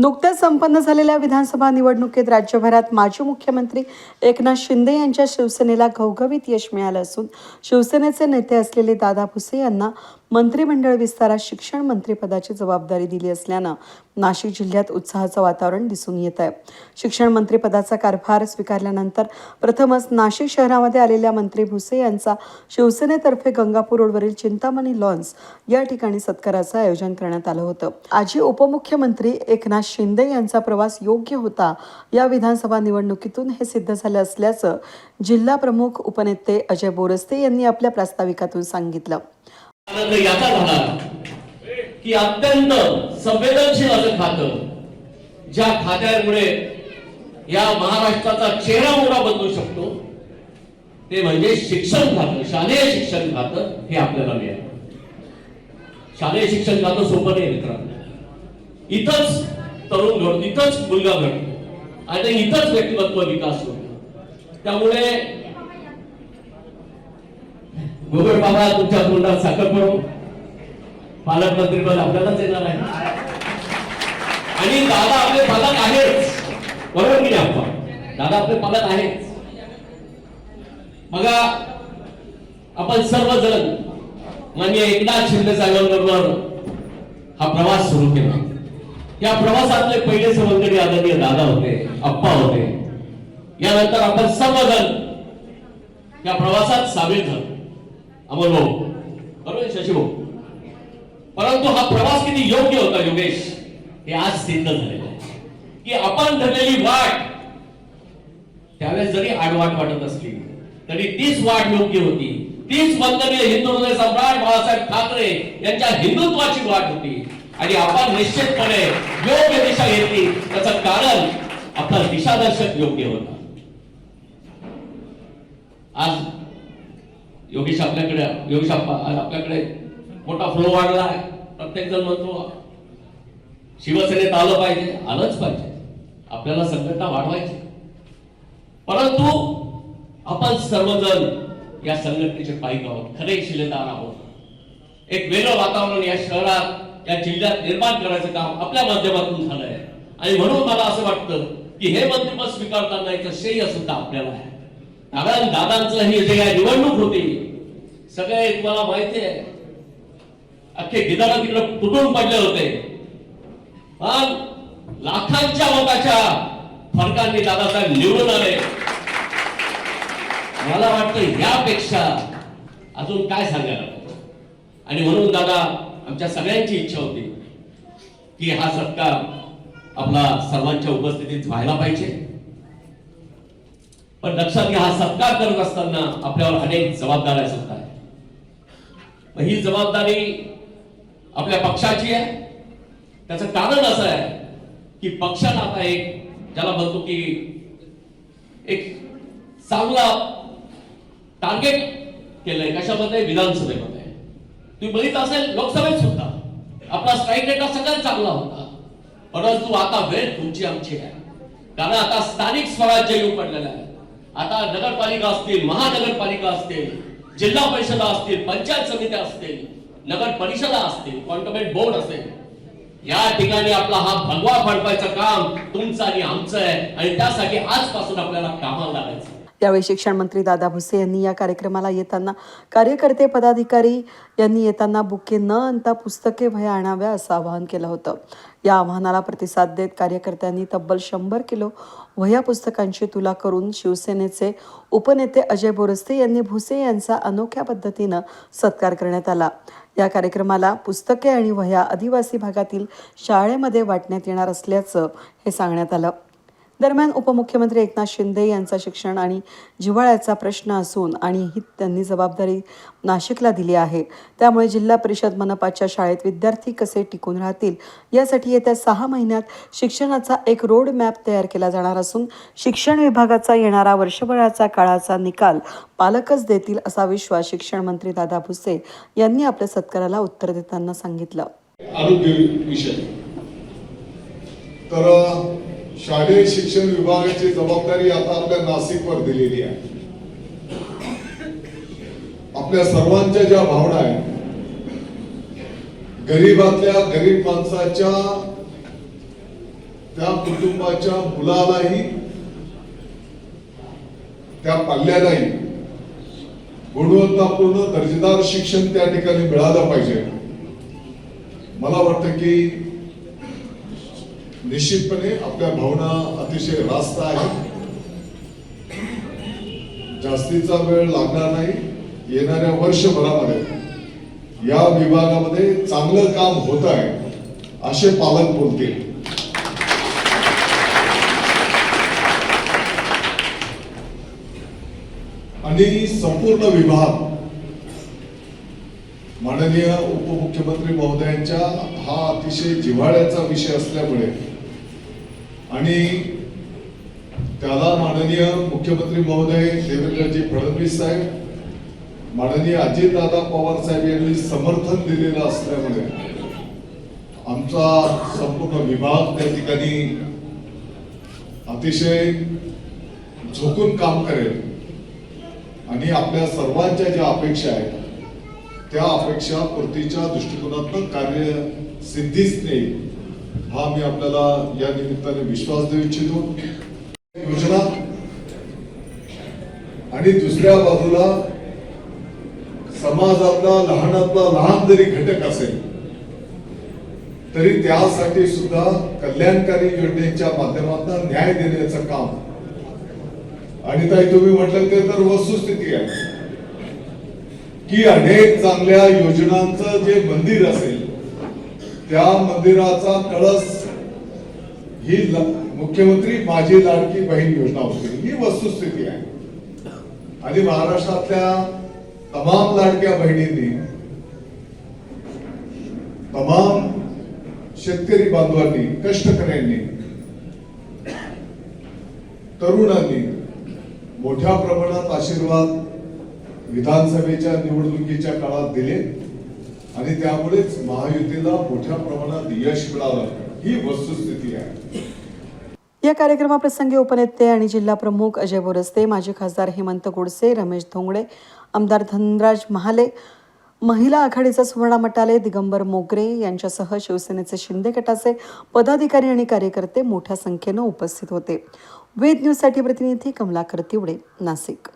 नुकत्याच संपन्न झालेल्या विधानसभा निवडणुकीत राज्यभरात माजी मुख्यमंत्री एकनाथ शिंदे यांच्या शिवसेनेला घवघवीत यश मिळालं असून शिवसेनेचे नेते असलेले दादा भुसे यांना मंत्रिमंडळ विस्तारात शिक्षण मंत्रीपदाची जबाबदारी दिली असल्यानं नाशिक जिल्ह्यात उत्साहाचं वातावरण दिसून येत आहे. शिक्षण मंत्रिपदाचा कारभार स्वीकारल्यानंतर प्रथमच नाशिक शहरामध्ये आलेल्या मंत्री भुसे यांचा शिवसेनेतर्फे गंगापूर रोडवरील चिंतामणी लॉन्स या ठिकाणी सत्काराचं आयोजन करण्यात आलं होतं. आजी उपमुख्यमंत्री एकनाथ शिंदे यांचा प्रवास योग्य होता या विधानसभा निवडणुकीतून हे सिद्ध झालं असल्याचं जिल्हा प्रमुख उपनेते अजय बोरस्ते यांनी आपल्या प्रास्ताविकातून सांगितलं. की अत्यंत संवेदनशील असं खातं ज्या खात्यामुळे या महाराष्ट्राचा चेहरा मोठा बदलू शकतो ते म्हणजे शिक्षण खातं शालेय शिक्षण खातं हे आपल्याला मिळालं. शालेय शिक्षण खातं सोपं नाही मित्रांनो. इथंच तरुण घडतो इथंच मुलगा घडतो. आणि इथंच व्यक्तिमत्व विकास होतो. त्यामुळे गोगड बाबा तुमच्या तोंडात साखर पडो. पालकमंत्री पद आपल्यालाच येणार आहे. आणि दादा आपले पालक आहेच. बरोबर की नाही आपण. दादा आपले पालक आहेच. बघा आपण सर्वजण माननीय एकनाथ शिंदे साहेबांबरोबर हा प्रवास सुरू केला. या प्रवासातले पहिले सवंगडी आदरणीय दादा होते अप्पा होते. यानंतर आपण सर्वजण या प्रवासात सामील झालो. अमोल भाऊ बरोबर शशी भाऊ. परंतु हा प्रवास किती योग्य होता योगेश? हे आज सिद्ध झालेलं आहे. की आपण धरलेली वाट त्यावेळेस जरी आडवाट वाटत असली तरी तीच वाट योग्य होती. तीच वंदनीय हिंदू हृदय सम्राट बाळासाहेब ठाकरे यांच्या हिंदुत्वाची वाट होती. आणि आपण निश्चितपणे योग्य दिशा घेतली त्याचं कारण आपला दिशादर्शक योग्य होता. आज योगेश आपल्याकडे योगेश आपल्याकडे मोठा फ्लो वाढला आहे. प्रत्येक जण म्हणतो शिवसेनेत आलं पाहिजे आलंच पाहिजे. आपल्याला संघटना वाढवायची. परंतु आपण सर्वजण या संघटनेचे पाईक आहोत खरे शिलेदार आहोत. एक वेगळं वातावरण या शहरात या जिल्ह्यात निर्माण करायचं काम आपल्या माध्यमातून झालंय. आणि म्हणून मला असं वाटतं की हे मंत्रिपद स्वीकारताना याचं श्रेय सुद्धा आपल्याला आहे. कारण दादांचं ही जे काय निवडणूक होती सगळे तुम्हाला माहिती आहे. अख्खे गिदारा तिकडे तुटून पडले होते. पण लाखांच्या मताच्या फरकांनी दादासाहेब निवडून आले. मला वाटतं यापेक्षा अजून काय सांगायला आणि म्हणून दादा आमच्या सगळ्यांची इच्छा होती की हा सत्कार आपला सर्वांच्या उपस्थितीत व्हायला पाहिजे. पण लक्षात घ्या हा सत्कार करत असताना आपल्यावर अनेक जबाबदाऱ्या सुद्धा आहेत ही जबाबदारी आपल्या पक्षाची आहे. त्याचं कारण असं आहे की पक्षाला आता एक ज्याला म्हणतो की एक चांगला टार्गेट केलंय. कशामध्ये? विधानसभेमध्ये. तुम्ही बघित असेल लोकसभेत सुद्धा आपला स्ट्राईक रेट हा सगळ्यात चांगला होता. परंतु आता वेळ तुमची आमची आहे. कारण आता स्थानिक स्वराज्य येऊ पडलेलं आहे. आता नगरपालिका असतील महानगरपालिका असतील जिल्हा परिषदा असतील पंचायत समित्या असतील नगर परिषदा असतील कॉन्टोमेंट बोर्ड असेल या ठिकाणी आपला हा भगवा फडपायचं काम तुमचं आणि आमचं आहे. आणि त्यासाठी आजपासून आपल्याला कामाला लागायचं. यावेळी शिक्षण मंत्री दादा भुसे यांनी या कार्यक्रमाला येताना कार्यकर्ते पदाधिकारी यांनी येताना बुके न आणता पुस्तके वह्या आणाव्या असं आवाहन केलं होतं. या आव्हानाला प्रतिसाद देत कार्यकर्त्यांनी तब्बल शंभर किलो वह्या पुस्तकांची तुला करून शिवसेनेचे उपनेते अजय बोरस्ते यांनी भुसे यांचा अनोख्या पद्धतीनं सत्कार करण्यात आला. या कार्यक्रमाला पुस्तके आणि वह्या आदिवासी भागातील शाळेमध्ये वाटण्यात येणार असल्याचं हे सांगण्यात आलं. दरम्यान उपमुख्यमंत्री एकनाथ शिंदे यांचा शिक्षण आणि जिव्हाळ्याचा प्रश्न असून आणि ही त्यांनी जबाबदारी नाशिकला दिली आहे. त्यामुळे जिल्हा परिषद मनपाच्या शाळेत विद्यार्थी कसे टिकून राहतील? यासाठी येत्या सहा महिन्यात शिक्षणाचा एक रोड मॅप तयार केला जाणार असून शिक्षण विभागाचा येणारा वर्षभराचा काळाचा निकाल पालकच देतील असा विश्वास शिक्षण मंत्री दादा भुसे यांनी आपल्या सत्काराला उत्तर देताना सांगितलं. आरोग्य विषय. तर शालेय शिक्षण विभागाची जबाबदारी आता आपल्या नाशिकवर दिलेली आहे. आपल्या सर्वांच्या ज्या भावना आहेत गरीबातल्या गरीब माणसाच्या त्या कुटुंबाच्या मुलालाही त्या पाल्यालाही गुणवत्तापूर्ण दर्जेदार शिक्षण त्या ठिकाणी मिळालं पाहिजे. मला वाटतं की निश्चितपणे आपल्या भावना अतिशय रास्त आहेत. जास्तीचा वेळ लागणार नाही. येणाऱ्या वर्षभरामध्ये या विभागामध्ये चांगलं काम होत आहे असे पालक बोलतील. आणि संपूर्ण विभाग माननीय उपमुख्यमंत्री महोदयांच्या हा अतिशय जिव्हाळ्याचा विषय असल्यामुळे आणि त्याला माननीय मुख्यमंत्री महोदय देवेंद्रजी फडणवीस साहेब माननीय अजितदादा पवार साहेब यांनी समर्थन दिलेलं असल्यामुळे आमचा संपूर्ण विभाग त्या ठिकाणी अतिशय झोकून काम करेल. आणि आपल्या सर्वांच्या ज्या अपेक्षा आहेत त्या अपेक्षा पूर्तीच्या दृष्टिकोनातून कार्य सिद्धीच नाही हा मी आपल्याला या निमित्ताने विश्वास देऊ इच्छितो. योजना. आणि दुसऱ्या बाजूला समाजातला लहानातला लहान जरी घटक असेल तरी त्यासाठी सुद्धा कल्याणकारी योजनेच्या माध्यमातून न्याय देण्याचं काम. आणि ताई तुम्ही म्हटलं ते तर वस्तुस्थिती आहे. की अनेक चांगल्या योजनांचं जे मंदिर असेल त्या मंदिराचा कळस. ही मुख्यमंत्री माझी लाडकी बहीण योजना होती. ही वस्तुस्थिती आहे. आणि महाराष्ट्रातल्या तमाम लाडक्या बहिणींनी तमाम शेतकरी बांधवांनी कष्टकऱ्यांनी तरुणांनी मोठ्या प्रमाणात आशीर्वाद विधानसभेच्या निवडणुकीच्या काळात दिले. आणि त्यामुळेच महायुतीला मोठ्या प्रमाणात यश मिळालं. ही वस्तुस्थिती आहे. या कार्यक्रमाप्रसंगी उपनेते आणि जिल्हा प्रमुख अजय बोरस्ते माजी खासदार हेमंत गोडसे रमेश धोंगडे आमदार धनराज महाले महिला आघाडीचा सुवर्णा मटाले दिगंबर मोगरे यांच्यासह शिवसेनेचे शिंदे गटाचे पदाधिकारी आणि कार्यकर्ते मोठ्या संख्येनं उपस्थित होते. वेद न्यूजसाठी प्रतिनिधी कमलाकर तिवडे नाशिक.